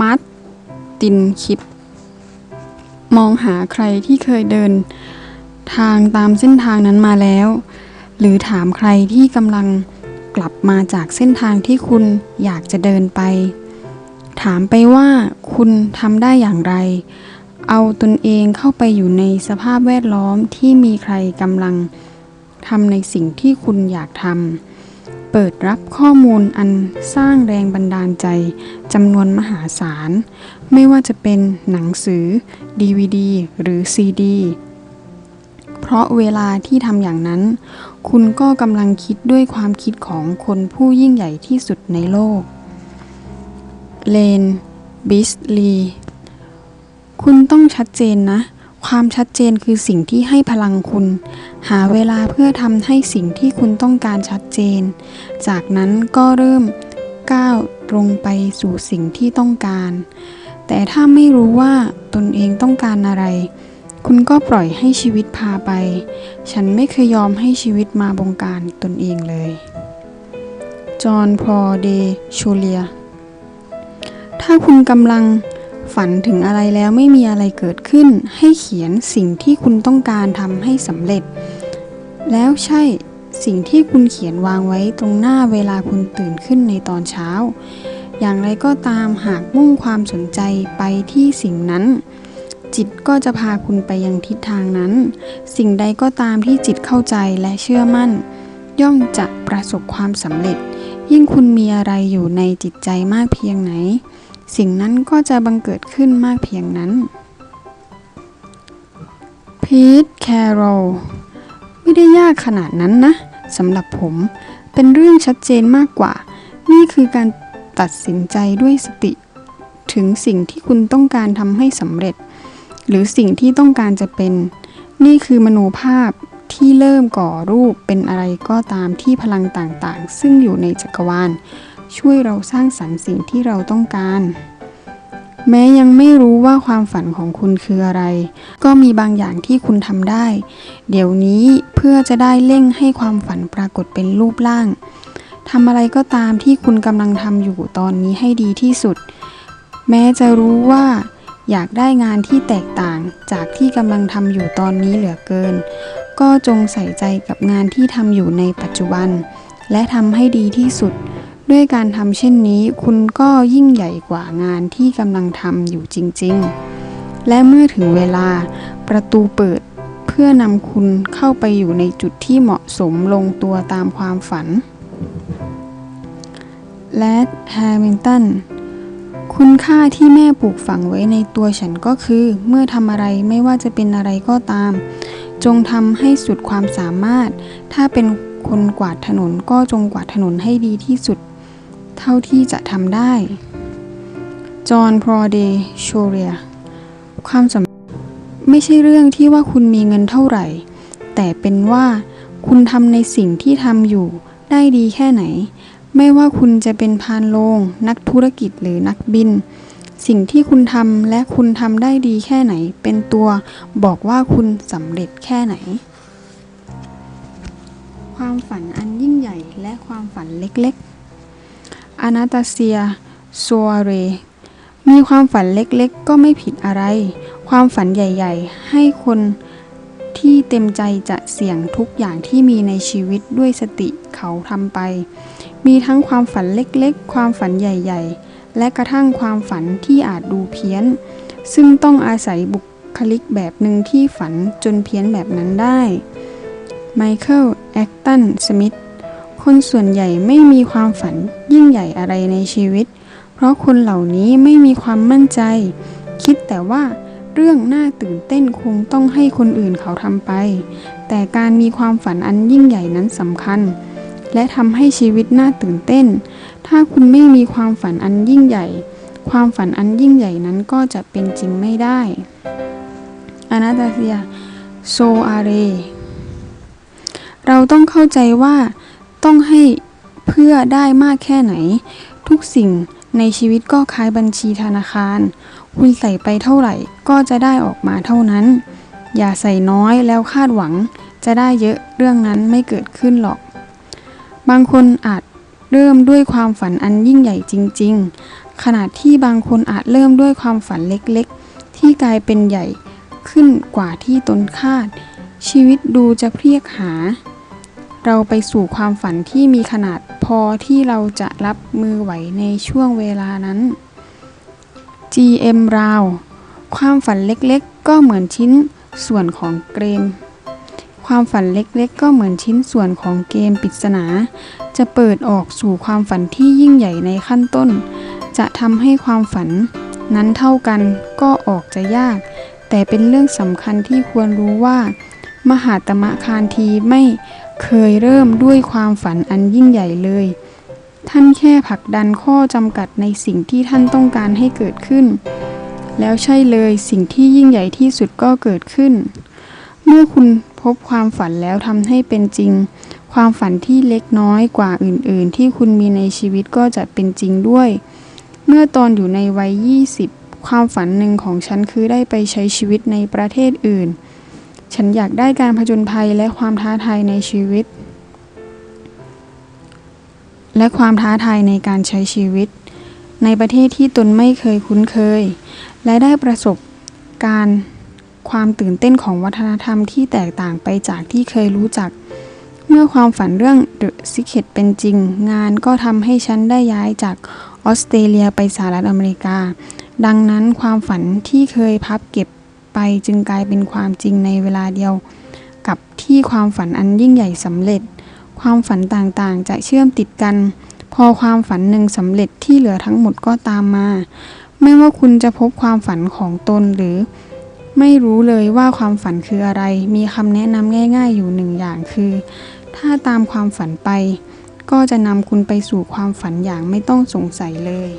มาร์ตินคิดมองหาใครที่เคยเดิน ทางตามเส้นทางนั้นมาแล้ว หรือถามใครที่กำลังกลับมาจากเส้นทางที่คุณอยากจะเดินไป ถามไปว่าคุณทำได้อย่างไร เอาตนเองเข้าไปอยู่ในสภาพแวดล้อมที่มีใครกำลังทำในสิ่งที่คุณอยากทำ เปิดรับข้อมูลอันสร้างแรงบันดาลใจจำนวนมหาศาล ไม่ว่าจะเป็นหนังสือ DVD หรือ CD เพราะเวลาที่ทำอย่างนั้น คุณก็กำลังคิดด้วยความคิดของคนผู้ยิ่งใหญ่ที่สุดในโลก เลน บิสลี คุณต้องชัดเจนนะ ความชัดเจนคือสิ่งที่ให้พลังคุณ หาเวลาเพื่อทำให้สิ่งที่คุณต้องการชัดเจน จากนั้นก็เริ่มก้าวตรงไปสู่สิ่งที่ต้องการ แต่ถ้าไม่รู้ว่าตนเองต้องการอะไร คุณก็ปล่อยให้ชีวิตพาไป ฉันไม่เคยยอมให้ชีวิตมาบงการตนเองเลย จอห์นพอเดชูเลีย ถ้าคุณกำลัง ฝันถึงอะไรแล้วไม่มีอะไรเกิดขึ้น ให้เขียนสิ่งที่คุณต้องการทำให้สำเร็จ แล้วใช่สิ่งที่คุณเขียนวางไว้ตรงหน้าเวลาคุณตื่นขึ้นในตอนเช้า อย่างไรก็ตามหากมุ่งความสนใจไปที่สิ่งนั้น จิตก็จะพาคุณไปยังทิศทางนั้น สิ่งใดก็ตามที่จิตเข้าใจและเชื่อมั่น ย่อมจะประสบความสำเร็จ ยิ่งคุณมีอะไรอยู่ในจิตใจมากเพียงไหน สิ่งนั้นก็จะบังเกิดขึ้นมากเพียงนั้น พีทแคโรลไม่ได้ยากขนาดนั้นนะสำหรับผมเป็นเรื่องชัดเจนมากกว่า นี่คือการตัดสินใจด้วยสติ ถึงสิ่งที่คุณต้องการทำให้สำเร็จ หรือสิ่งที่ต้องการจะเป็น นี่คือมโนภาพที่เริ่มก่อรูปเป็นอะไรก็ตามที่พลังต่างๆ ซึ่งอยู่ในจักรวาล ช่วยเราสร้างสรรค์สิ่งที่เราต้องการ แม้ยังไม่รู้ว่าความฝันของคุณคืออะไร ก็มีบางอย่างที่คุณทำได้ เดี๋ยวนี้เพื่อจะได้เร่งให้ความฝันปรากฏเป็นรูปร่างทำอะไรก็ตามที่คุณกำลังทำอยู่ตอนนี้ให้ดีที่สุด แม้จะรู้ว่าอยากได้งานที่แตกต่างจากที่กำลังทำอยู่ตอนนี้เหลือเกิน ก็จงใส่ใจกับงานที่ทำอยู่ในปัจจุบัน และทำให้ดีที่สุด ด้วยการทำเช่นนี้ คุณก็ยิ่งใหญ่กว่างานที่กำลังทำอยู่จริง ๆ และเมื่อถึงเวลาประตูเปิดเพื่อนำคุณเข้าไปอยู่ในจุดที่เหมาะสมลงตัวตามความฝัน และแฮมิลตันคุณค่าที่แม่ปลูกฝังไว้ในตัวฉันก็คือ เมื่อทำอะไรไม่ว่าจะเป็นอะไรก็ตาม จงทำให้สุดความสามารถ ถ้าเป็นคนกวาดถนนก็จงกวาดถนนให้ดีที่สุด เท่าที่จะทำได้ จอห์น พรอเดโชเรีย ความสำเร็จไม่ใช่เรื่องที่ว่าคุณมีเงินเท่าไหร่ แต่เป็นว่าคุณทำในสิ่งที่ทำอยู่ได้ดีแค่ไหน ไม่ว่าคุณจะเป็นพานโรงนักธุรกิจหรือนักบิน สิ่งที่คุณทำและคุณทำได้ดีแค่ไหน เป็นตัวบอกว่าคุณสำเร็จแค่ไหน ความฝันอันยิ่งใหญ่และความฝันเล็กๆ อนาตาเซียซัวเร มีความฝันเล็กๆ ก็ไม่ผิดอะไร ความฝันใหญ่ ๆ ให้คนที่เต็มใจจะเสี่ยงทุกอย่างที่มีในชีวิตด้วยสติเขาทำไป มีทั้งความฝันเล็กๆ ความฝันใหญ่ ๆ และกระทั่งความฝันที่อาจดูเพี้ยน ซึ่งต้องอาศัยบุคลิกแบบหนึ่งที่ฝันจนเพี้ยนแบบนั้นได้ไมเคิลแอคตันสมิธ คนส่วนใหญ่ไม่มีความฝันยิ่งใหญ่อะไรในชีวิต เพราะคนเหล่านี้ไม่มีความมั่นใจ คิดแต่ว่าเรื่องน่าตื่นเต้นคงต้องให้คนอื่นเขาทำไป แต่การมีความฝันอันยิ่งใหญ่นั้นสำคัญ และทำให้ชีวิตน่าตื่นเต้น ถ้าคุณไม่มีความฝันอันยิ่งใหญ่ ความฝันอันยิ่งใหญ่นั้นก็จะเป็นจริงไม่ได้อนาตาเซีย โซอาเร เราต้องเข้าใจว่า ต้องให้เพื่อได้มากแค่ไหน ทุกสิ่งในชีวิตก็คล้ายบัญชีธนาคาร คุณใส่ไปเท่าไหร่ก็จะได้ออกมาเท่านั้น อย่าใส่น้อยแล้วคาดหวัง จะได้เยอะเรื่องนั้นไม่เกิดขึ้นหรอก บางคนอาจเริ่มด้วยความฝันอันยิ่งใหญ่จริง ๆขณะที่บางคนอาจเริ่มด้วยความฝันเล็กๆ ที่กลายเป็นใหญ่ขึ้นกว่าที่ตนคาด ชีวิตดูจะเพรียกหา เราไปสู่ความฝันที่มีขนาดพอที่เราจะรับมือไหวในช่วงเวลานั้น GM ราวความฝันเล็กๆ ก็เหมือนชิ้นส่วนของเกม ความฝันเล็กๆ ก็เหมือนชิ้นส่วนของเกมปริศนา จะเปิดออกสู่ความฝันที่ยิ่งใหญ่ในขั้นต้น จะทำให้ความฝันนั้นเท่ากันก็ออกจะยาก แต่เป็นเรื่องสำคัญที่ควรรู้ว่า มหาตมะคานทีไม่ เคยเริ่มด้วยความฝันอันยิ่งใหญ่เลย ท่านแค่ผลักดันข้อจำกัดในสิ่งที่ท่านต้องการให้เกิดขึ้น แล้วใช่เลยสิ่งที่ยิ่งใหญ่ที่สุดก็เกิดขึ้น เมื่อคุณพบความฝันแล้วทำให้เป็นจริง ความฝันที่เล็กน้อยกว่าอื่น ๆ ที่คุณมีในชีวิตก็จะเป็นจริงด้วย เมื่อตอนอยู่ในวัย 20 ความฝันหนึ่งของฉันคือได้ไปใช้ชีวิตในประเทศอื่น ฉันอยากได้การผจญภัยและความท้าทายในชีวิต และความท้าทายในการใช้ชีวิต ในประเทศที่ตนไม่เคยคุ้นเคย และได้ประสบการณ์ความตื่นเต้นของวัฒนธรรมที่แตกต่างไปจากที่เคยรู้จัก เมื่อความฝันเรื่อง The Secret เป็นจริง งานก็ทำให้ฉันได้ย้ายจากออสเตรเลียไปสหรัฐอเมริกา ดังนั้นความฝันที่เคยพับเก็บ ไปจึงกลายเป็นความจริงในเวลาเดียว กับที่ความฝันอันยิ่งใหญ่สำเร็จ ความฝันต่างๆ จะเชื่อมติดกัน พอความฝันหนึ่งสำเร็จที่เหลือทั้งหมดก็ตามมา ไม่ว่าคุณจะพบความฝันของตนหรือ ไม่รู้เลยว่าความฝันคืออะไร มีคำแนะนำง่าย ๆ อยู่หนึ่งอย่างคือ ถ้าตามความฝันไป ก็จะนำคุณไปสู่ความฝันอย่างไม่ต้องสงสัยเลย